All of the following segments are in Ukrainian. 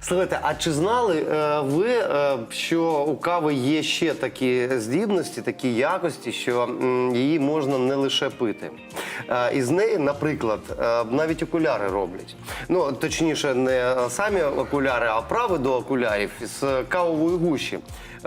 Слухайте, а чи знали е, ви, е, що у кави є ще такі здібності, такі якості, що м, її можна не лише пити? Е, із неї, наприклад, е, навіть окуляри роблять. Ну, точніше, не самі окуляри, а прави до окулярів з кавової гущі.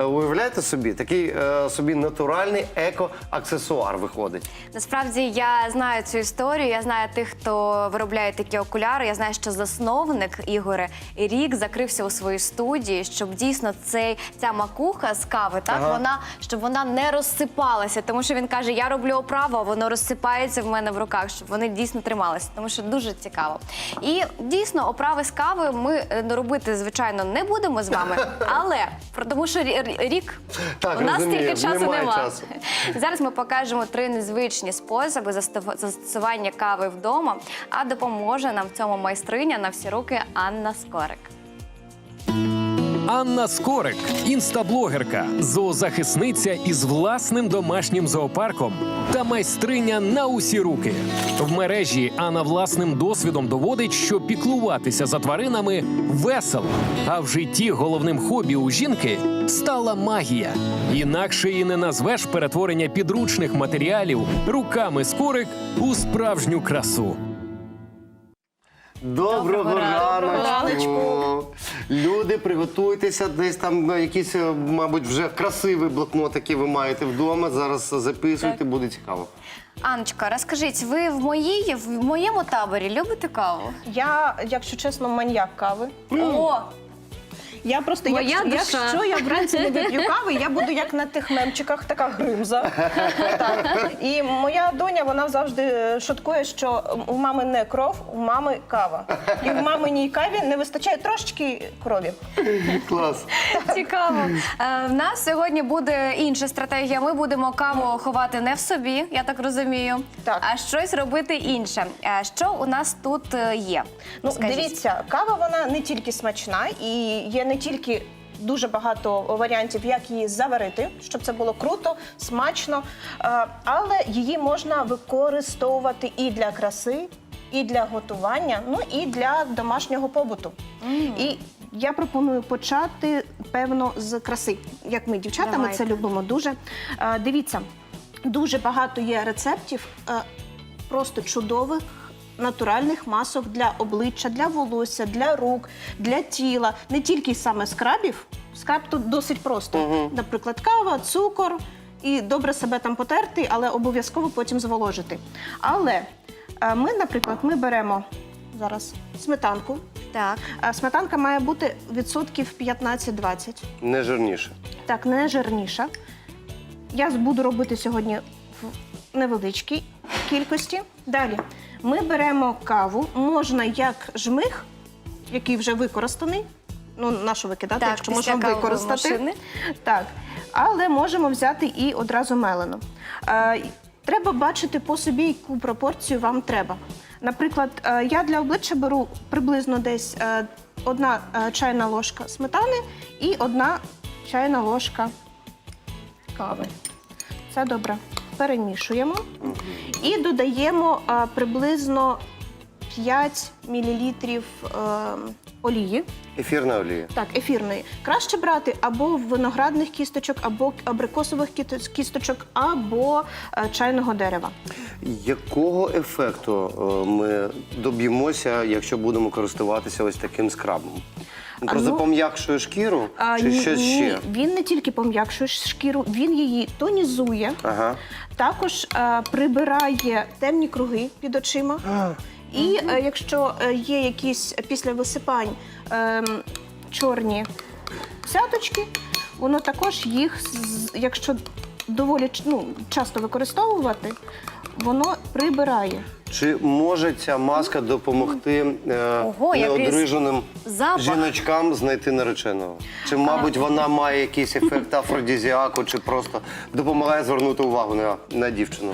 Е, Уявляєте собі, такий е, собі натуральний еко-аксесуар виходить. Насправді я знаю цю історію. Я знаю тих, хто виробляє такі окуляри. Я знаю, що засновник Ігоре рік закрився у своїй студії, щоб дійсно цей ця макуха з кави, так Ага. вона щоб вона не розсипалася. Тому що він каже: Я роблю оправу, а воно розсипається в мене в руках, щоб вони дійсно трималися. Тому що дуже цікаво. І дійсно, оправи з кави ми е, робити звичайно не будемо з вами, але про- тому що рі- рік Так, у нас розумію, стільки часу немає немає. часу. Зараз ми покажемо три незвичні способи застав- застосування кави вдома. А допоможе нам в цьому майстриня на всі руки Анна Скорик. Анна Скорик, інстаблогерка, зоозахисниця із власним домашнім зоопарком та майстриня на усі руки. В мережі Анна власним досвідом доводить, що піклуватися за тваринами весело. А в житті головним хобі у жінки стала магія. Інакше і не назвеш перетворення підручних матеріалів руками скорик у справжню красу. Доброго, Доброго раночку. Люди, приготуйтеся. Десь там ну, якісь, е, мабуть, вже красивий блокнот, який ви маєте вдома. Зараз записуйте, буде цікаво. Анечка, розкажіть, ви в моїй в моєму таборі любите каву? Я, якщо чесно, маньяк кави. О, Я просто, Моя якщо, душа. якщо я вранці не вип'ю кави, я буду як на тих мемчиках, така гримза. Так. І моя доня вона завжди шуткує, що у мами не кров, у мами кава. І в маминій каві не вистачає трошечки крові. Клас. цікаво. Е, В нас сьогодні буде інша стратегія. Ми будемо каву ховати не в собі, я так розумію, Так. а щось робити інше. Е, Що у нас тут е, є? Ну, Скажіть. дивіться, кава вона не тільки смачна, і є не тільки дуже багато варіантів, як її заварити, щоб це було круто, смачно, е, але її можна використовувати і для краси, і для готування, ну і для домашнього побуту. І я пропоную почати, певно, з краси. Як ми, дівчата, ми це любимо дуже. Е, Дивіться, дуже багато є рецептів е, просто чудових. Натуральних масок для обличчя, для волосся, для рук, для тіла, не тільки саме скрабів. Скраб тут досить просто. Наприклад, кава, цукор і добре себе там потерти, але обов'язково потім зволожити. Але е, ми, наприклад, ми беремо зараз сметанку. Так. Е, Сметанка має бути відсотків 15-20. Не жирніше. Так, не жирніша. Я буду робити сьогодні в невеличкій кількості. Далі ми беремо каву, можна як жмих, який вже використаний. Ну, на що викидати, Так, якщо можемо використати. машини. Так. Але можемо взяти і одразу мелену. Е, треба бачити по собі, яку пропорцію вам треба. Наприклад, е, я для обличчя беру приблизно десь е, одна е, чайна ложка сметани і одна чайна ложка кави. Це добре. Перемішуємо і додаємо е, приблизно 5 мл олії. Ефірна олія. Так, ефірної. Краще брати або виноградних кісточок, або абрикосових кісточок, або е, чайного дерева. Якого ефекту е, ми доб'ємося, якщо будемо користуватися ось таким скрабом? А, Просто ну, пом'якшує шкіру А, чи ні- щось ні, ще? Він не тільки пом'якшує шкіру, він її тонізує, Ага. також е, прибирає темні круги під очима. І е, якщо е, є якісь після висипань ем, чорні цяточки, воно також їх, якщо доволі ну, часто використовувати, воно прибирає. Чи може ця маска допомогти е, Ого, якийсь неодруженим запах. жіночкам знайти нареченого? Чи, мабуть, вона має якийсь ефект афродізіаку, чи просто допомагає звернути увагу на, на дівчину?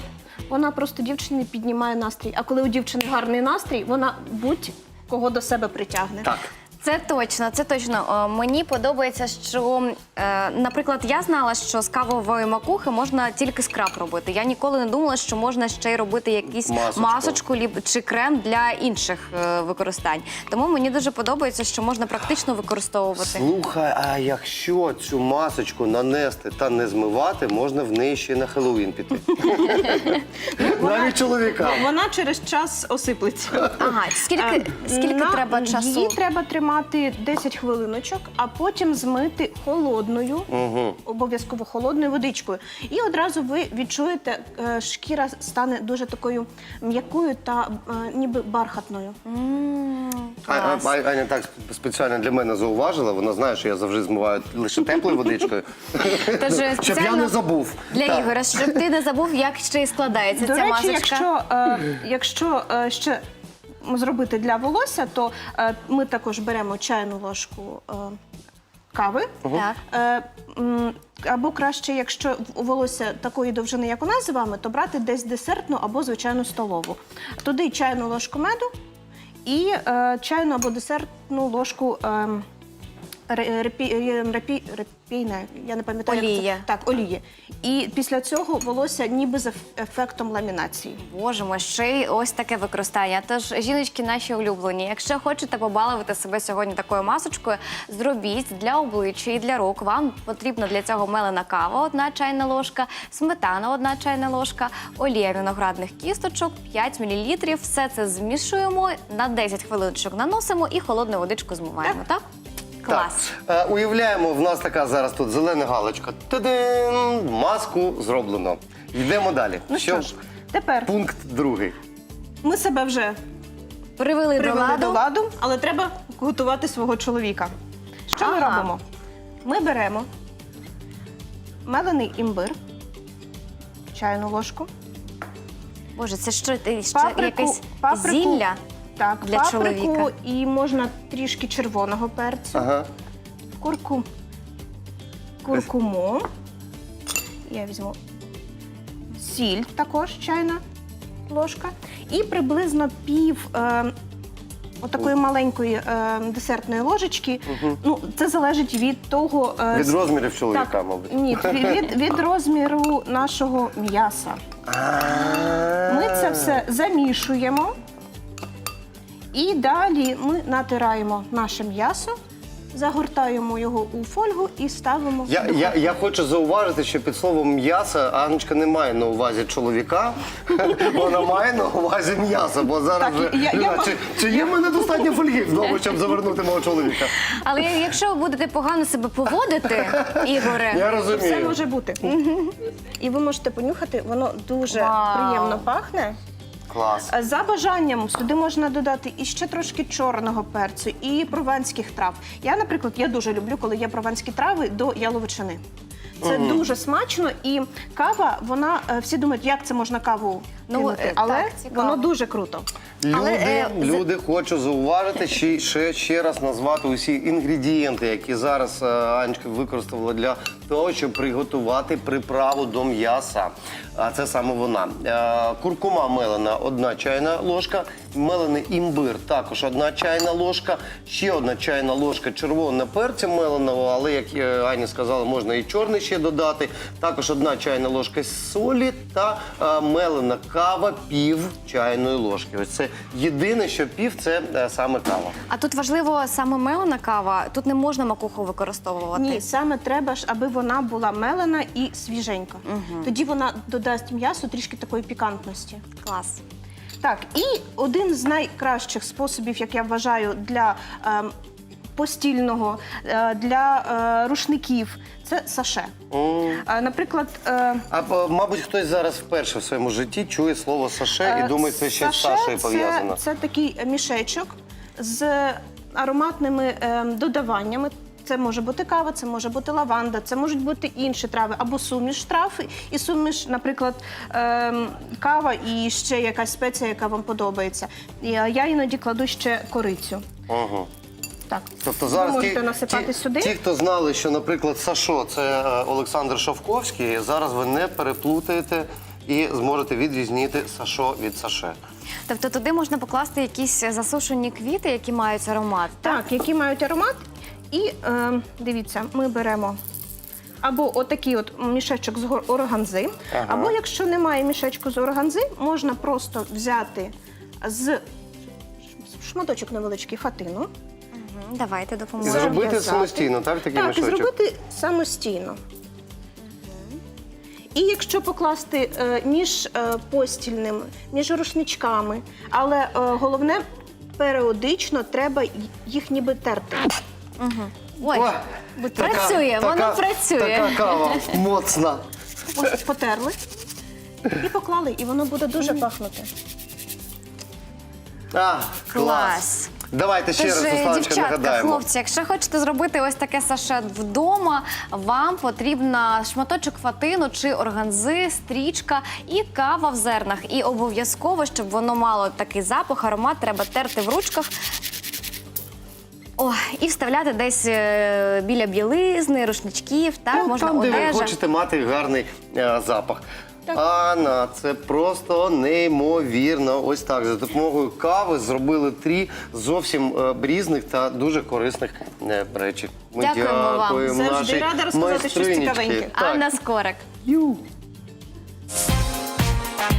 Вона просто дівчині піднімає настрій. А коли у дівчини гарний настрій, вона будь-кого до себе притягне. Так. Це точно, це точно. Е, Мені подобається, що, е, наприклад, я знала, що з кавової макухи можна тільки скраб робити. Я ніколи не думала, що можна ще й робити якісь Масочку. масочку ліб- чи крем для інших е, використань. Тому мені дуже подобається, що можна практично використовувати. Слухай, а якщо цю масочку нанести та не змивати, можна в неї ще на Хеллоуін піти. Навіть чоловікам. Вона через час осиплеться. Ага, скільки, Е, скільки на- треба часу? Її треба тримати 10 хвилиночок, а потім змити холодною, обов'язково холодною водичкою. І одразу ви відчуєте, е, шкіра стане дуже такою м'якою та е, ніби бархатною. М, А- а- клас. а- Аня так спеціально для мене зауважила. Вона знає, що я завжди змиваю лише теплою водичкою. Тож Щоб я спеціально не забув. Для Так. Ігоря, щоб ти не забув, як ще й складається До ця речі, масочка. якщо, е, якщо е, ще зробити для волосся, то е, ми також беремо чайну ложку е, кави. Так. Е, м, або краще, якщо волосся такої довжини, як у нас з вами, то брати десь десертну або звичайну столову. Туди чайну ложку меду і е, чайну або десертну ложку. Е, репійне, я не пам'ятаю. як це. Олія. Так, олії. І після цього волосся ніби з еф- ефектом ламінації. Боже мой, ще й ось таке використання. Тож, жіночки наші улюблені. Якщо хочете побалувати себе сьогодні такою масочкою, зробіть для обличчя і для рук. Вам потрібна для цього мелена кава, одна чайна ложка, сметана, одна чайна ложка, олія виноградних кісточок, 5 мл. Все це змішуємо на 10 хвилиночок наносимо і холодною водичкою змиваємо. Так? Клас. Так. Е, Уявляємо, в нас така зараз тут зелена галочка. Та-дин! Маску зроблено. Йдемо далі. Ну що ж, тепер Пункт другий. ми себе вже Привели, до привели ладу. до ладу, але треба готувати свого чоловіка. Що ми Ага. робимо? Ми беремо мелений імбир, чайну ложку, Боже, це що, ти- ще паприку, якесь паприку, зілля? Так, для паприку чоловіка. і можна трішки червоного перцю, Ага. курку, куркуму. Я візьму сіль також чайна ложка. І приблизно пів е, отакої маленької е, десертної ложечки. Ну, це залежить від того. е, Від розмірів чоловіка, так, мабуть. Ні, від, від, від розміру нашого м'яса. Ми це все замішуємо. І далі ми натираємо наше м'ясо, загортаємо його у фольгу і ставимо. в Я, духовку. я, я хочу зауважити, що під словом м'ясо Анечка не має на увазі чоловіка, вона має на увазі м'ясо, бо зараз Так, вже я- я Люда, мав- чи, чи є в мене достатньо фольги вдома, щоб завернути мого чоловіка? Але якщо ви будете погано себе поводити, Ігоре, Я Все розумію. може бути. І ви можете понюхати, воно дуже Вау. приємно пахне. Клас. За бажанням сюди можна додати і ще трошки чорного перцю, і прованських трав. Я, наприклад, я дуже люблю, коли є прованські трави до яловичини. Це дуже смачно, і кава, вона е, всі думають, як це можна каву Ну, кинути, е, але так, цікаво. воно дуже круто. Люди, Але, е, люди хочу зауважити, ще, ще, ще раз назвати усі інгредієнти, які зараз е, Анечка використовувала для того, щоб приготувати приправу до м'яса. А це саме вона. Е, Куркума мелена одна чайна ложка, мелений імбир також одна чайна ложка, ще одна чайна ложка червоного перця меленого, але як е, Аня сказала, можна і чорний ще додати. Також одна чайна ложка солі та е, мелена кава пів чайної ложки. Ось це єдине, що пів це е, саме кава. а тут важливо саме мелена кава. Тут не можна макуху використовувати. Ні, саме треба ж, аби вона була мелена і свіженька. Тоді вона додасть м'ясу трішки такої пікантності. Клас. Так, і один з найкращих способів, як я вважаю, для ем, постільного, е, для е, рушників, це саше. Наприклад, е, А мабуть, хтось зараз вперше в своєму житті чує слово саше і думає, це ще з Сашею пов'язано. Це, це такий мішечок з ароматними додаваннями. Це може бути кава, це може бути лаванда, це можуть бути інші трави або суміш трав і суміш, наприклад, кава і ще якась спеція, яка вам подобається. Я іноді кладу ще корицю. Угу. Так, Тобто зараз ви можете ті, насипати ті, сюди. ті, хто знали, що, наприклад, Сашо це е, Олександр Шовковський, зараз ви не переплутаєте і зможете відрізнити сашо від саше. Тобто туди можна покласти якісь засушені квіти, які мають аромат. Так, які мають аромат. І е, дивіться, ми беремо або отакий от мішечок з гор- органзи, Ага. або якщо немає мішечку з органзи, можна просто взяти з шматочок невеличкий фатину. Давайте І допоможемо. зробити в'язати. самостійно, так? Такий так, і мішочок. зробити самостійно. І якщо покласти е, між е, постільним, між рушничками, але е, головне періодично треба їх ніби терти. Ой, Ой, працює, воно працює. Така кава моцна. Ось потерли і поклали, і воно буде дуже пахнути. А, клас. Клас. Давайте ще Тож, раз, е, Русланочка, дівчатка, нагадаємо. хлопці, якщо хочете зробити ось таке саше вдома, вам потрібна шматочок фатину чи органзи, стрічка і кава в зернах. І обов'язково, щоб воно мало такий запах, аромат, треба терти в ручках. О, і вставляти десь е, біля білизни, рушничків, так, Ну, можна там, де ви одежа. хочете мати гарний е, запах. Анна, це просто неймовірно. Ось так. За допомогою кави зробили три зовсім е, різних та дуже корисних е, речі. Ми Дякуємо вам. Завжди нашій рада розказати щось майстринічці. цікавеньке. Так. Анна Скорик. Ю.